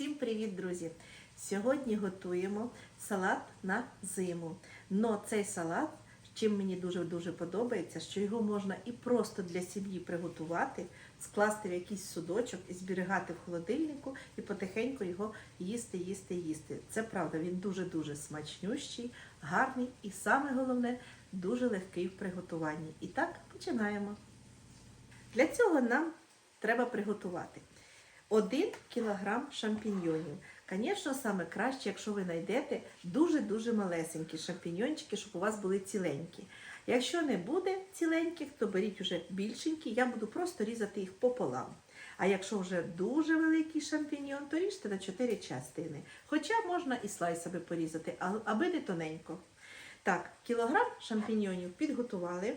Всім привіт, друзі! Сьогодні готуємо салат на зиму. Но цей салат, чим мені дуже-дуже подобається, що його можна і просто для сім'ї приготувати, скласти в якийсь судочок і зберігати в холодильнику і потихеньку його їсти, їсти, їсти. Це правда, він дуже-дуже смачнющий, гарний і саме головне, дуже легкий в приготуванні. І так, починаємо. Для цього нам треба приготувати 1 кілограм шампіньйонів. Звісно, саме краще, якщо ви знайдете дуже-дуже малесенькі шампіньйончики, щоб у вас були ціленькі. Якщо не буде ціленьких, то беріть уже більшенькі, я буду просто різати їх пополам. А якщо вже дуже великий шампіньйон, то ріжте на 4 частини. Хоча можна і слайсами порізати, аби не тоненько. Так, кілограм шампіньйонів підготували.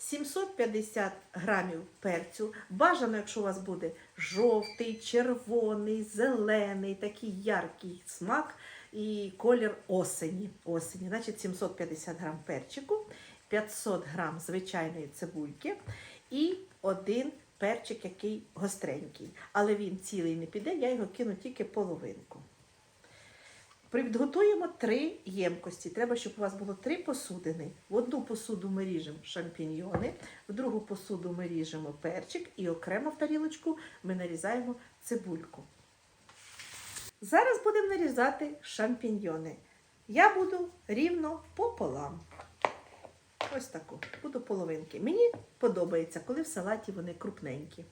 750 грамів перцю. Бажано, якщо у вас буде жовтий, червоний, зелений, такий яркий смак і колір осені. осені. Значить 750 грам перчику, 500 грам звичайної цибульки і один перчик, який гостренький. Але він цілий не піде, я його кину тільки половинку. Підготуємо три ємкості. Треба, щоб у вас було три посудини. В одну посуду ми ріжемо шампіньйони, в другу посуду ми ріжемо перчик і окремо в тарілочку ми нарізаємо цибульку. Зараз будемо нарізати шампіньйони. Я буду рівно пополам. Ось таку. Буду половинки. Мені подобається, коли в салаті вони крупненькі.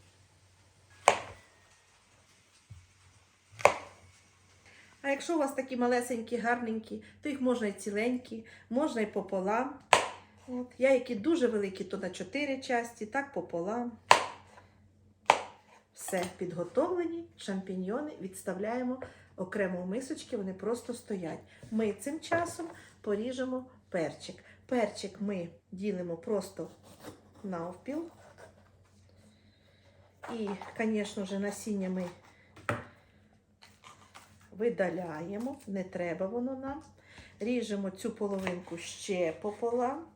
Якщо у вас такі малесенькі, гарненькі, то їх можна і ціленькі, можна і пополам. От. Я які дуже великі, то на 4 часті, так пополам. Все, підготовлені, шампіньйони відставляємо окремо в мисочки, вони просто стоять. Ми цим часом поріжемо перчик. Перчик ми ділимо просто навпіл. І, звісно ж, насіння ми видаляємо, не треба воно нам. Ріжемо цю половинку ще пополам.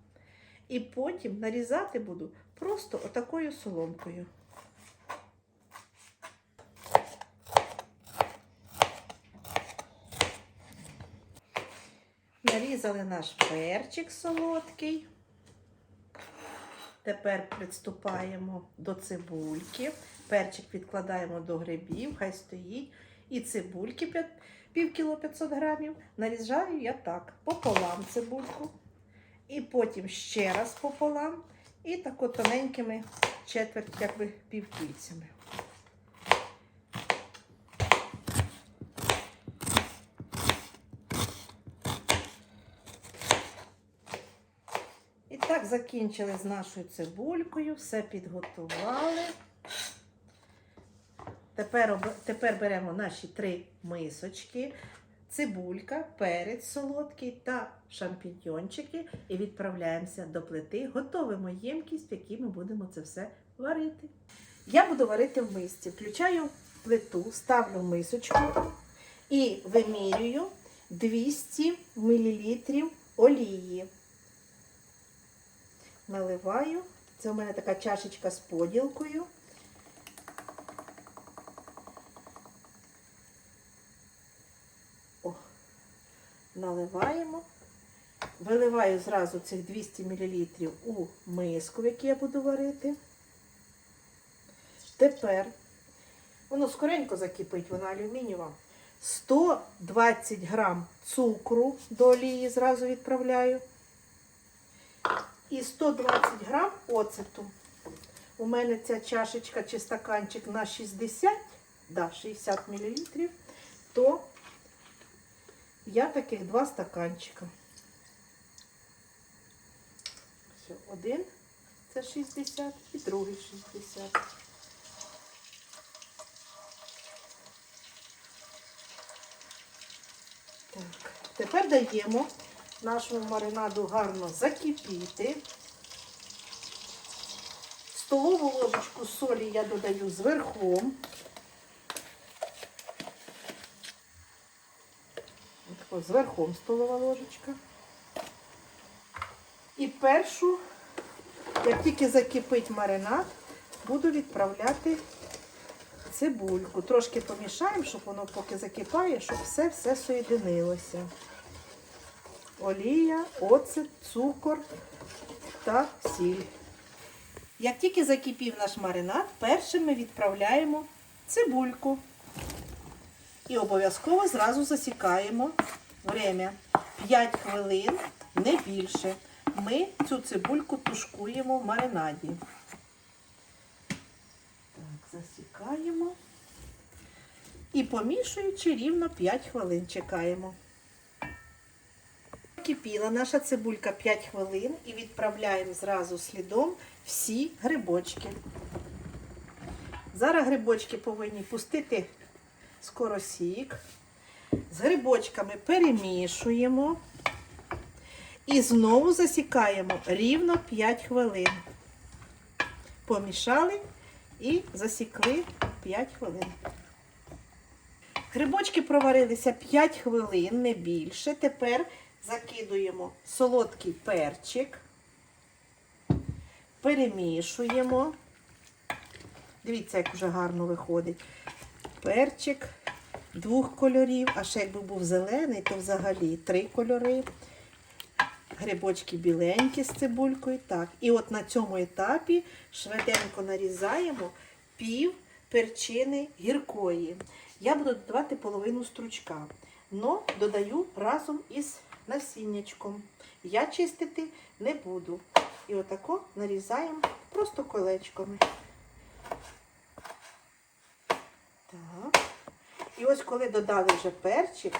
І потім нарізати буду просто отакою соломкою. Нарізали наш перчик солодкий. Тепер приступаємо до цибульки. Перчик відкладаємо до грибів, хай стоїть. І цибульки 5, пів кіло 500 грамів. Нарізаю я так, пополам цибульку. І потім ще раз пополам. І тако тоненькими четверть, якби півкільцями. І так закінчили з нашою цибулькою, все підготували. Тепер, тепер беремо наші три мисочки, цибулька, перець солодкий та шампіньйончики і відправляємося до плити. Готовимо ємкість, в якій ми будемо це все варити. Я буду варити в мисці. Включаю плиту, ставлю мисочку і вимірюю 200 мл олії. Наливаю. Це у мене така чашечка з поділкою. Наливаємо. Виливаю зразу цих 200 мл у миску, в якій я буду варити. Тепер, воно скоренько закипить, вона алюмінієва. 120 грам цукру до олії зразу відправляю. І 120 грам оцету. У мене ця чашечка чи стаканчик на 60, да, 60 мл, то я таких два стаканчика. Все, один це 60 і другий 60. Так, тепер даємо нашому маринаду гарно закипіти. Столову ложечку солі я додаю зверху. Отако зверху столова ложечка. І першу, як тільки закипить маринад, буду відправляти цибульку. Трошки помішаємо, щоб воно поки закипає, щоб все-все соєдинилося. Олія, оцет, цукор та сіль. Як тільки закипів наш маринад, першим ми відправляємо цибульку. І обов'язково зразу засікаємо время. 5 хвилин, не більше. Ми цю цибульку тушкуємо в маринаді. Так, засікаємо. І помішуючи рівно 5 хвилин чекаємо. Кипіла наша цибулька 5 хвилин і відправляємо зразу слідом всі грибочки. Зараз грибочки повинні пустити скоросік. З грибочками перемішуємо і знову засікаємо рівно 5 хвилин. Помішали і засікли 5 хвилин. Грибочки проварилися 5 хвилин, не більше. Тепер закидуємо солодкий перчик, перемішуємо. Дивіться, як вже гарно виходить. Перчик двох кольорів, а ще якби був зелений, то взагалі три кольори. Грибочки біленькі з цибулькою. Так. І от на цьому етапі швиденько нарізаємо пів перчини гіркої. Я буду додавати половину стручка, но додаю разом із насіннячком. Я чистити не буду. І отако нарізаємо просто колечками. Так. І ось коли додали вже перчик,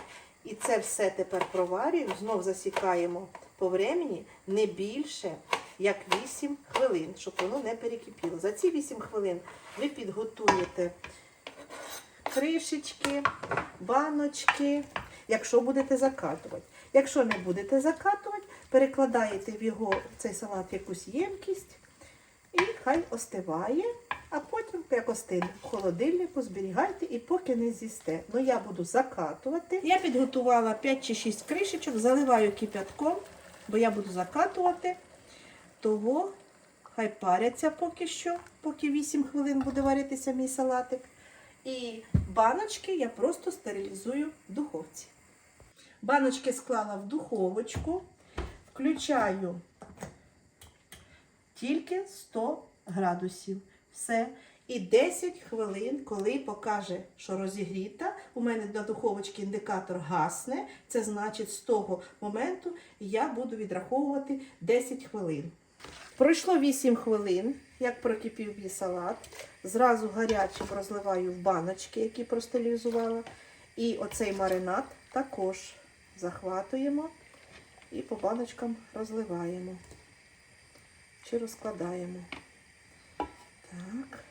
і це все тепер проварюємо, знов засікаємо по времені не більше, як 8 хвилин, щоб воно не перекипіло. За ці 8 хвилин ви підготуєте кришечки, баночки, якщо будете закатувати. Якщо не будете закатувати, перекладаєте в його в цей салат якусь ємкість і хай остиває. А потім, як остине, в холодильнику зберігайте і поки не з'їсте. Ну я буду закатувати. Я підготувала 5 чи 6 кришечок, заливаю кип'ятком, бо я буду закатувати. Того хай паряться поки що, поки 8 хвилин буде варитися мій салатик. І баночки я просто стерилізую в духовці. Баночки склала в духовочку, включаю тільки 100 градусів. Все. І 10 хвилин, коли покаже, що розігріта, у мене на духовочці індикатор гасне. Це значить, з того моменту я буду відраховувати 10 хвилин. Пройшло 8 хвилин, як прокипів мій салат. Зразу гарячим розливаю в баночки, які простерилізувала. І оцей маринад також захватуємо і по баночкам розливаємо чи розкладаємо. Так.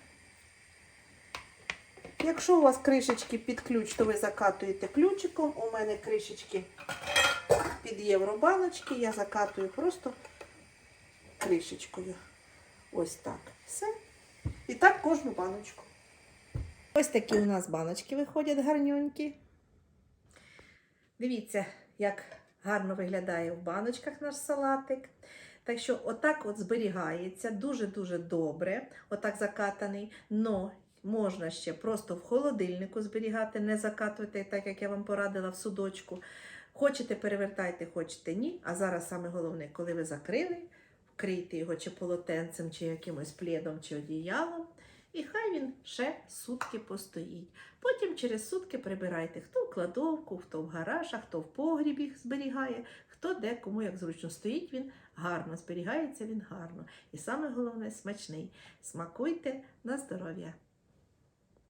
Якщо у вас кришечки під ключ, то ви закатуєте ключиком. У мене кришечки під євробаночки, я закатую просто кришечкою. Ось так. Все. І так кожну баночку. Ось такі у нас баночки виходять гарнюнькі. Дивіться, як гарно виглядає в баночках наш салатик. Так що, отак от зберігається дуже-дуже добре, отак закатаний. Но можна ще просто в холодильнику зберігати, не закатувати, так як я вам порадила в судочку. Хочете, перевертайте, хочете ні. А зараз саме головне, коли ви закрили, вкрийте його чи полотенцем, чи якимось пледом, чи одіялом. І хай він ще сутки постоїть. Потім через сутки прибирайте, хто в кладовку, хто в гараж, хто в погрібі зберігає, хто де, кому як зручно стоїть він гарно, зберігається він гарно. І саме головне смачний. Смакуйте на здоров'я!